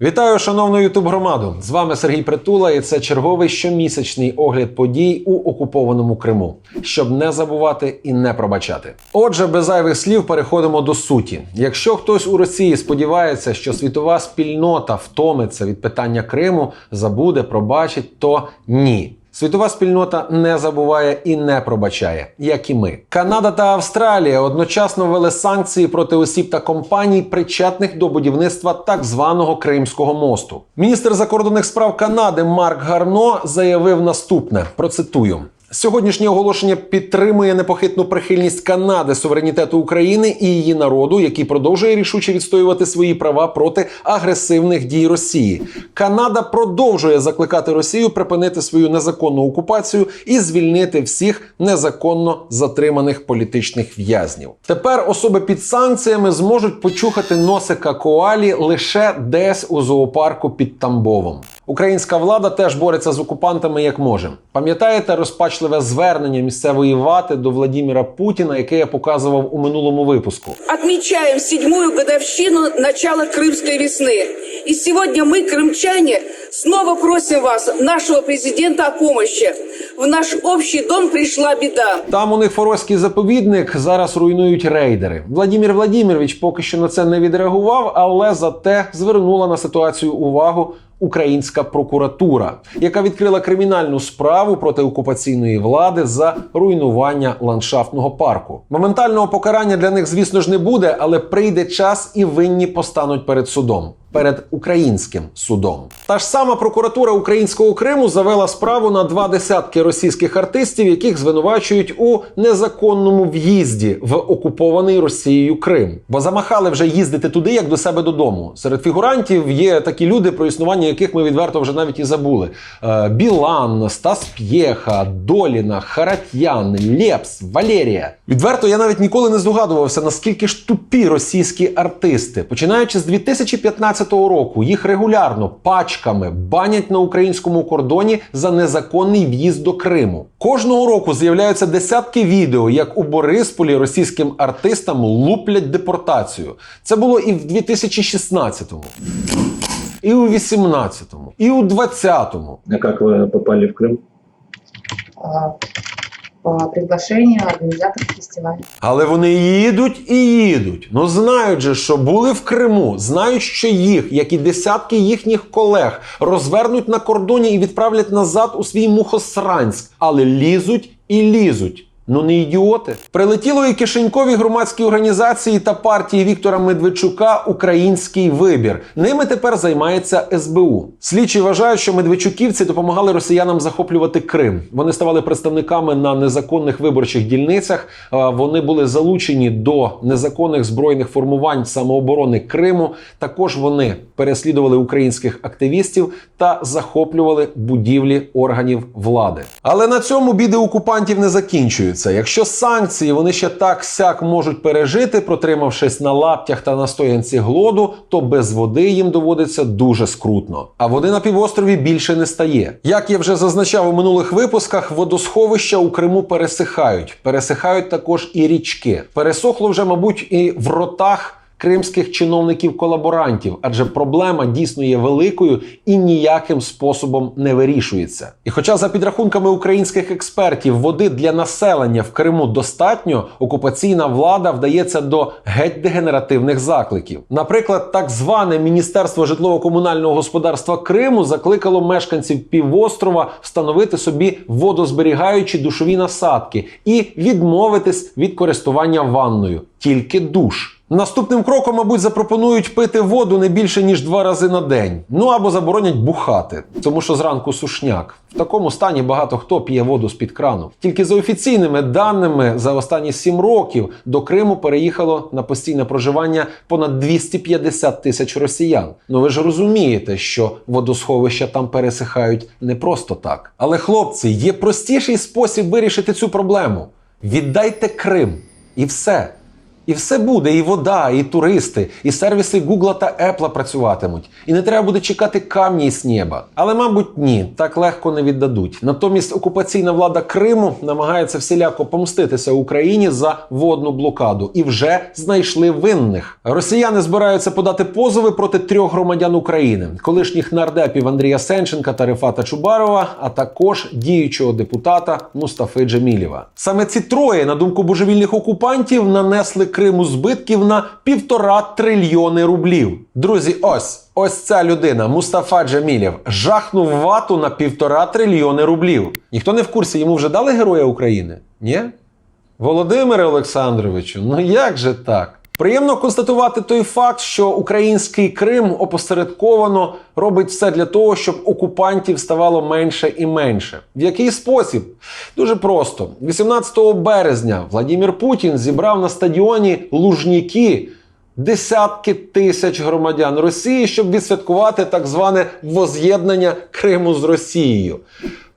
Вітаю, шановну ютуб громаду! З вами Сергій Притула, і це черговий щомісячний огляд подій у окупованому Криму, щоб не забувати і не пробачати. Отже, без зайвих слів переходимо до суті. Якщо хтось у Росії сподівається, що світова спільнота втомиться від питання Криму, забуде, пробачить, то ні. Світова спільнота не забуває і не пробачає, як і ми. Канада та Австралія одночасно ввели санкції проти осіб та компаній, причетних до будівництва так званого Кримського мосту. Міністр закордонних справ Канади Марк Гарно заявив наступне: процитую. Сьогоднішнє оголошення підтримує непохитну прихильність Канади суверенітету України і її народу, який продовжує рішуче відстоювати свої права проти агресивних дій Росії. Канада продовжує закликати Росію припинити свою незаконну окупацію і звільнити всіх незаконно затриманих політичних в'язнів. Тепер особи під санкціями зможуть почухати носика коалі лише десь у зоопарку під Тамбовом. Українська влада теж бореться з окупантами як може. Пам'ятаєте розпачливе звернення місцевої вати до Владіміра Путіна, яке я показував у минулому випуску? Отмечаем седьмую годовщину начала Крымской весны. И сегодня мы, крымчане, снова просим вас, нашего президента, о помощи. В наш общий дом пришла беда. Там у них форозький заповідник зараз руйнують рейдери. Владімір Владімірович поки що на це не відреагував, але зате звернула на ситуацію увагу. Українська прокуратура, яка відкрила кримінальну справу проти окупаційної влади за руйнування ландшафтного парку. Моментального покарання для них, звісно ж, не буде, але прийде час і винні постануть перед судом. Перед українським судом та ж сама прокуратура українського Криму завела справу на два десятки російських артистів, яких звинувачують у незаконному в'їзді в окупований Росією Крим. Бо замахали вже їздити туди, як до себе додому. Серед фігурантів є такі люди, про існування яких ми відверто вже навіть і забули: Е, Білан, Стас П'єха, Доліна, Харатьян, Лепс, Валерія. Відверто я навіть ніколи не здогадувався, наскільки ж тупі російські артисти. Починаючи з 2015 року, їх регулярно пачками банять на українському кордоні за незаконний в'їзд до Криму. Кожного року з'являються десятки відео, як у Борисполі російським артистам луплять депортацію. Це було і в 2016-му, і у 18-му, і у 20-му. А как вы попали в Крым? По приглашению организаторов фестиваля. Але вони їдуть і їдуть. Ну знають же, що були в Криму, знають, що їх, як і десятки їхніх колег, розвернуть на кордоні і відправлять назад у свій Мухосранськ, але лізуть і лізуть. Ну не ідіоти. Прилетіло і кишенькові громадські організації та партії Віктора Медведчука Український вибір. Ними тепер займається СБУ. Слідчі вважають, що медведчуківці допомагали росіянам захоплювати Крим. Вони ставали представниками на незаконних виборчих дільницях. Вони були залучені до незаконних збройних формувань самооборони Криму. Також вони переслідували українських активістів та захоплювали будівлі органів влади. Але на цьому біди окупантів не закінчуються. Якщо санкції вони ще так сяк можуть пережити, протримавшись на лаптях та на стоянці глоду, то без води їм доводиться дуже скрутно. А води на півострові більше не стає. Як я вже зазначав у минулих випусках, водосховища у Криму пересихають. Пересихають також і річки. Пересохло вже, мабуть, і в ротах кримських чиновників-колаборантів, адже проблема дійсно є великою і ніяким способом не вирішується. І хоча за підрахунками українських експертів води для населення в Криму достатньо, окупаційна влада вдається до геть дегенеративних закликів. Наприклад, так зване Міністерство житлово-комунального господарства Криму закликало мешканців півострова встановити собі водозберігаючі душові насадки і відмовитись від користування ванною, тільки душ. Наступним кроком, мабуть, запропонують пити воду не більше ніж два рази на день. Ну або заборонять бухати, тому що зранку сушняк. В такому стані багато хто п'є воду з під крану. Тільки за офіційними даними за останні сім років до Криму переїхало на постійне проживання понад 250 тисяч росіян. Ну ви ж розумієте, що водосховища там пересихають не просто так. Але хлопці, є простіший спосіб вирішити цю проблему: віддайте Крим і все. І все буде, і вода, і туристи, і сервіси Гугла та Епла працюватимуть. І не треба буде чекати камні з неба. Але, мабуть, ні, так легко не віддадуть. Натомість окупаційна влада Криму намагається всіляко помститися Україні за водну блокаду і вже знайшли винних. Росіяни збираються подати позови проти трьох громадян України, колишніх нардепів Андрія Сенченка та Рифата Чубарова, а також діючого депутата Мустафи Джемілєва. Саме ці троє, на думку божевільних окупантів, нанесли Криму збитків на півтора трильйони рублів. Друзі, ось ось ця людина, Мустафа Джамілєв, жахнув вату на півтора трильйони рублів. Ніхто не в курсі, йому вже дали Героя України? Ні? Володимире Олександровичу, ну як же так? Приємно констатувати той факт, що український Крим опосередковано робить все для того, щоб окупантів ставало менше і менше. В який спосіб? Дуже просто. 18 березня Владимир Путін зібрав на стадіоні Лужніки десятки тисяч громадян Росії, щоб відсвяткувати так зване воз'єднання Криму з Росією.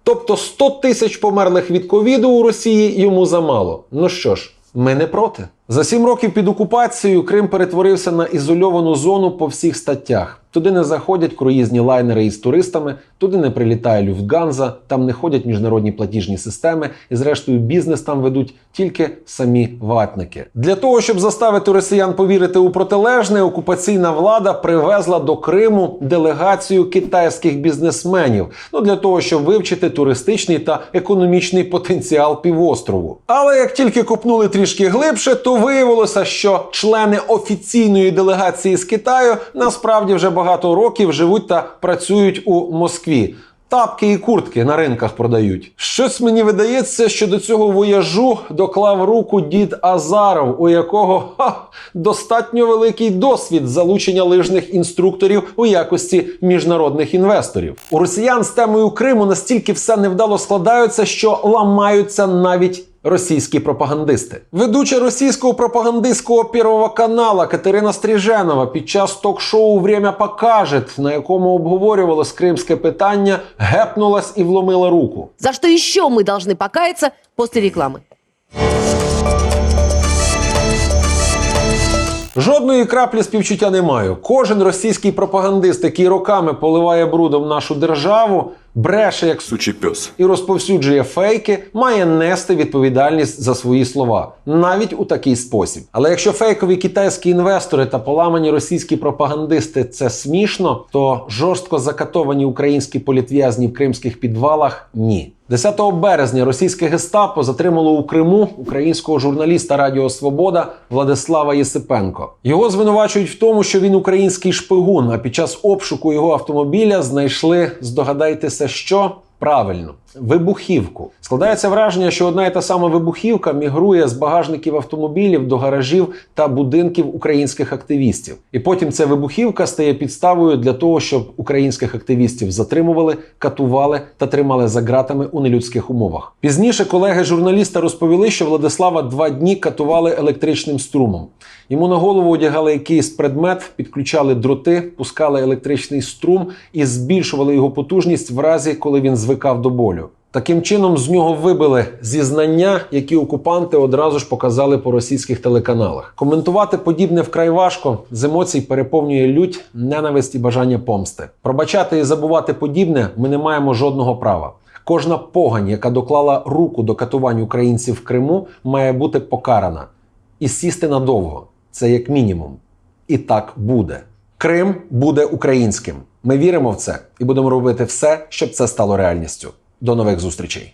Тобто 100 тисяч померлих від ковіду у Росії йому замало. Ну що ж, ми не проти. За сім років під окупацією Крим перетворився на ізольовану зону по всіх статтях. Туди не заходять круїзні лайнери із туристами, туди не прилітає Люфтганза, там не ходять міжнародні платіжні системи, і зрештою бізнес там ведуть тільки самі ватники. Для того щоб заставити росіян повірити у протилежне, окупаційна влада привезла до Криму делегацію китайських бізнесменів. Ну для того, щоб вивчити туристичний та економічний потенціал півострову. Але як тільки копнули трішки глибше, то виявилося, що члени офіційної делегації з Китаю насправді вже багато років живуть та працюють у Москві. Тапки і куртки на ринках продають. Щось мені видається, що до цього вояжу доклав руку дід Азаров, у якого ха, достатньо великий досвід залучення лижних інструкторів у якості міжнародних інвесторів. У росіян з темою Криму настільки все невдало складаються, що ламаються навіть. Російські пропагандисти, ведуча російського пропагандистського Первого канала Катерина Стріженова під час ток-шоу Время покаже, на якому обговорювалось кримське питання, гепнулась і вломила руку. За что еще мы должны покаяться после рекламы? Жодної краплі співчуття не маю. Кожен російський пропагандист, який роками поливає брудом нашу державу, бреше як су Сучий пес. і розповсюджує фейки, має нести відповідальність за свої слова, навіть у такий спосіб. Але якщо фейкові китайські інвестори та поламані російські пропагандисти це смішно, то жорстко закатовані українські політв'язні в кримських підвалах ні. 10 березня російське гестапо затримало у Криму українського журналіста Радіо Свобода Владислава Єсипенко. Його звинувачують в тому, що він український шпигун. А під час обшуку його автомобіля знайшли, здогадайтеся, що правильно. Вибухівку складається враження, що одна і та сама вибухівка мігрує з багажників автомобілів до гаражів та будинків українських активістів. І потім ця вибухівка стає підставою для того, щоб українських активістів затримували, катували та тримали за ґратами у нелюдських умовах. Пізніше колеги журналіста розповіли, що Владислава два дні катували електричним струмом. Йому на голову одягали якийсь предмет, підключали дроти, пускали електричний струм і збільшували його потужність в разі, коли він звикав до болю. Таким чином з нього вибили зізнання, які окупанти одразу ж показали по російських телеканалах. Коментувати подібне вкрай важко. З емоцій переповнює лють, ненависть і бажання помсти. Пробачати і забувати подібне ми не маємо жодного права. Кожна погань, яка доклала руку до катувань українців в Криму, має бути покарана і сісти надовго. Це як мінімум. І так буде. Крим буде українським. Ми віримо в це і будемо робити все, щоб це стало реальністю. До нових зустрічей.